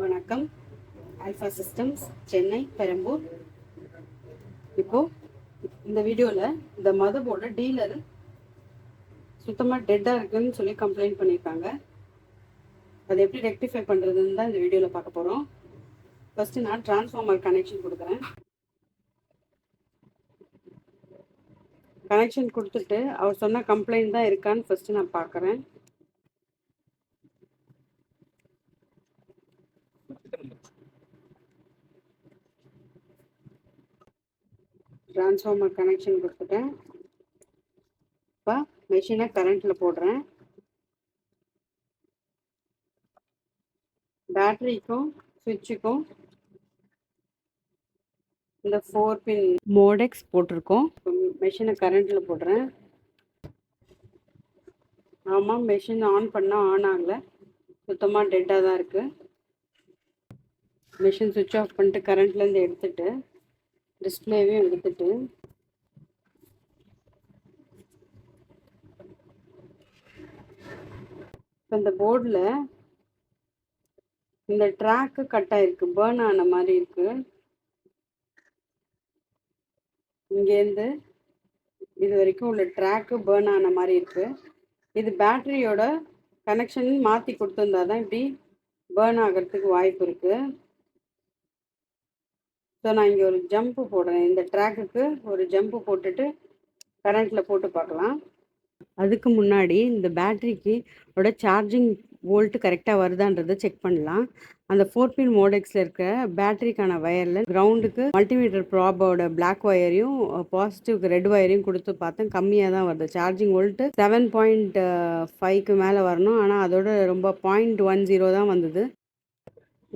வணக்கம். Alpha systems Chennai Perambur. இப்போ இந்த வீடியோவில் இந்த மதர் போர்டு டீலர் சுத்தமாக டெட்டாக இருக்குன்னு சொல்லி கம்ப்ளைண்ட் பண்ணியிருக்காங்க அதை எப்படி ரெக்டிஃபை பண்ணுறதுன்னு தான் இந்த வீடியோவில் பார்க்க போகிறோம் ஃபஸ்ட்டு நான் டிரான்ஸ்ஃபார்மர் கனெக்ஷன் கொடுக்குறேன். கனெக்ஷன் கொடுத்துட்டு அவர் சொன்ன கம்ப்ளைண்ட் தான் இருக்கான்னு ஃபஸ்ட்டு நான் பார்க்குறேன். ட்ரான்ஸ்ஃபார்மர் கனெக்ஷன் கொடுத்துட்டேன். இப்போ மெஷினை கரண்ட்டில் போடுறேன். பேட்டரிக்கும் சுவிட்சுக்கும் இந்த ஃபோர் பின் மோடெக்ஸ் போட்டிருக்கோம். மெஷினை கரண்ட்டில் போடுறேன். ஆமாம் மெஷின் ஆன் பண்ணால் ஆன் ஆகலை. சுத்தமாக டெட்டாக தான் இருக்குது மிஷின் சுவிட்ச் ஆஃப் பண்ணிட்டு கரண்ட்லேருந்து எடுத்துட்டு டிஸ்பிளேவையும் எடுத்துட்டு இப்போ இந்த போர்டில் இந்த ட்ராக்கு கட் ஆயிருக்கு. பேர்ன் ஆன மாதிரி இருக்கு. இங்கேருந்து இது வரைக்கும் உள்ள ட்ராக்கு பேர்ன் ஆன மாதிரி இருக்கு. இது பேட்டரியோட கனெக்ஷன் மாற்றி கொடுத்துருந்தா தான் இப்படி பேர்ன் ஆகிறதுக்கு வாய்ப்பு இருக்குது ஸோ நான் இங்கே ஒரு ஜம்ப்பு போடுறேன். இந்த ட்ராக்குக்கு ஒரு ஜம்ப்பு போட்டுட்டு கரண்ட்டில் போட்டு பார்க்கலாம். அதுக்கு முன்னாடி இந்த பேட்ரிக்கு ஓட சார்ஜிங் வோல்ட்டு கரெக்டாக வருதான்றதை செக் பண்ணலாம். அந்த ஃபோர் பின் மோடெக்ஸில் இருக்க பேட்டரிக்கான வயரில் கிரவுண்டுக்கு மல்டிமீட்டர் ப்ராபோட பிளாக் ஒயரையும் பாசிட்டிவ்க்கு ரெட் ஒயரையும் கொடுத்து பார்த்தேன். கம்மியாக தான் வருது. சார்ஜிங் வோல்ட்டு செவன் பாயிண்ட் ஃபைவ்க்கு மேலே வரணும். ஆனால் அதோட ரொம்ப பாயிண்ட் ஒன் ஜீரோ தான் வந்தது.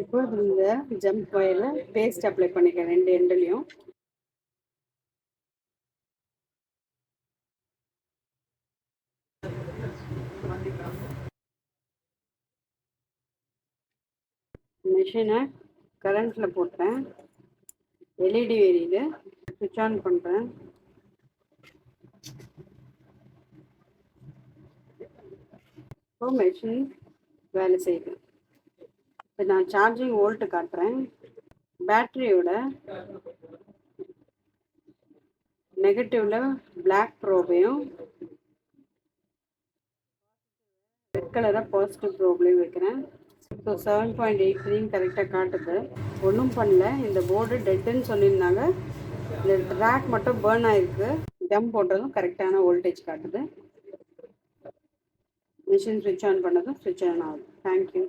இப்போ இந்த ஜம்ப் ஆயில பேஸ்ட் அப்ளை பண்ணிக்கிறேன் ரெண்டு எண்டுலேயும். மிஷினை கரண்ட்டில் போட்டேன். எல்இடி எரியுது சுவிட்ச் ஆன் பண்ணுறேன் இப்போ மிஷின் வேலை செய்யுது. இப்போ நான் சார்ஜிங் வோல்ட்டு காட்டுறேன். பேட்டரியோட நெகட்டிவில் பிளாக் ப்ரோபையும் ரெட் கலராக பாசிட்டிவ் ப்ரோப்லையும் வைக்கிறேன். ஸோ செவன் பாயிண்ட் எயிட் த்ரீன்னு கரெக்டாக காட்டுது. ஒன்றும் பண்ணல. இந்த போர்டு டெட்டுன்னு சொல்லியிருந்தாங்க. இந்த ட்ராக் மட்டும் பேர்ன் ஆகிருக்கு ஜம்ப் போடுறதும் கரெக்டான வோல்டேஜ் காட்டுது. மிஷின் ஸ்விட்ச் ஆன் பண்ணதும் ஸ்விட்ச் ஆன் ஆகுது. தேங்க்யூ